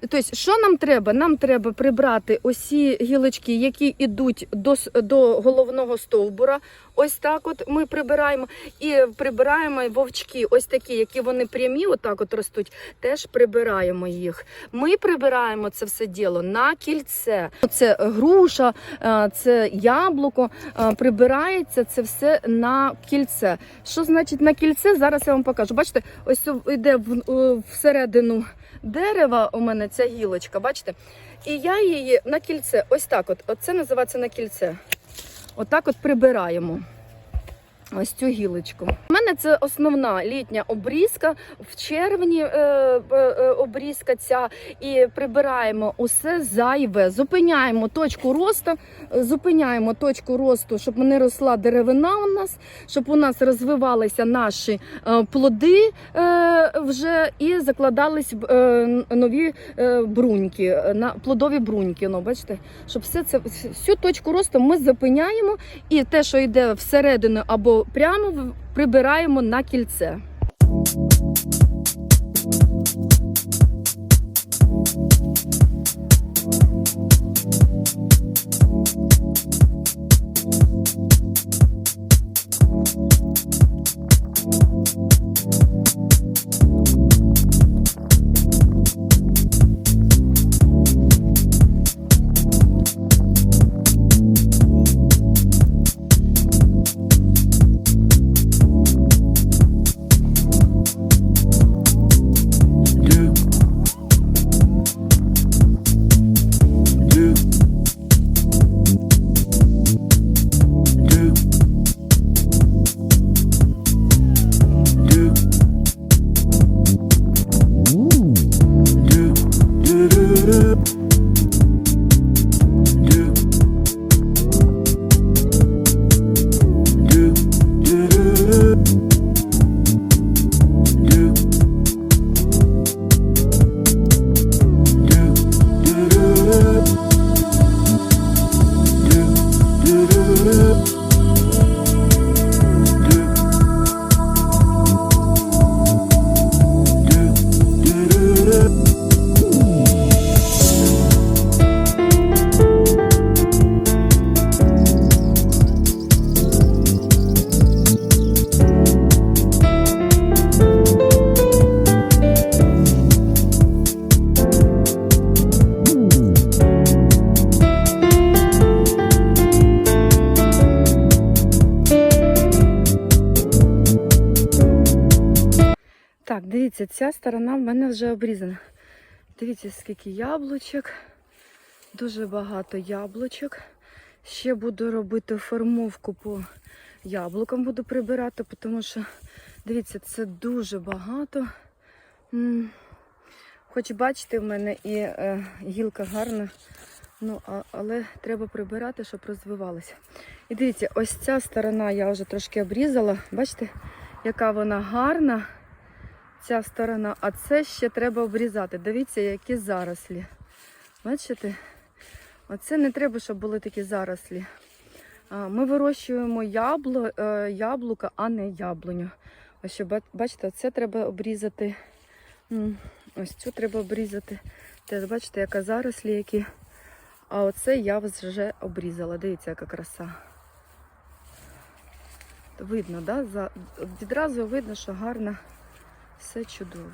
тобто, що нам треба? Нам треба прибрати усі гілочки, які йдуть до, до головного стовбура. Ось так от ми прибираємо. І прибираємо вовчки, ось такі, які вони прямі, отак от ростуть, теж прибираємо їх. Ми прибираємо це все діло на кільце. Це груша, е, це яблуко. е, Прибирається це все на кільце. Що значить на кільце? Зараз я вам покажу. Бачите, ось йде е, всередину дерева у мене ця гілочка, бачите? І я її на кільце, ось так от. Оце називається на кільце. Отак от прибираємо. Ось цю гілочку. У мене це основна літня обрізка. В червні е, е, е, обрізка ця. І прибираємо усе зайве. Зупиняємо точку росту, зупиняємо точку росту, щоб не росла деревина у нас, щоб у нас розвивалися наші е, плоди е, вже і закладались е, нові е, бруньки, е, на плодові бруньки. Ну, бачите, щоб все це всю точку росту ми зупиняємо, і те, що йде всередину або прямо, прибираємо на кільце. Дивіться, ця сторона в мене вже обрізана. Дивіться, скільки яблучок. Дуже багато яблучок. Ще буду робити формовку по яблукам, буду прибирати, тому що, дивіться, це дуже багато. Хоч бачите, в мене і е, гілка гарна, ну, а, але треба прибирати, щоб розвивалося. І дивіться, ось ця сторона я вже трошки обрізала. Бачите, яка вона гарна ця сторона, а це ще треба обрізати. Дивіться, які зарослі. Бачите? Оце не треба, щоб були такі зарослі. Ми вирощуємо яблу, е, яблука, а не яблуню. Ось що, бачите, це треба обрізати. Ось цю треба обрізати. Теж бачите, яка зарослі які. А оце я вже обрізала. Дивіться, яка краса. Видно, да? За... Відразу видно, що гарно, все чудово.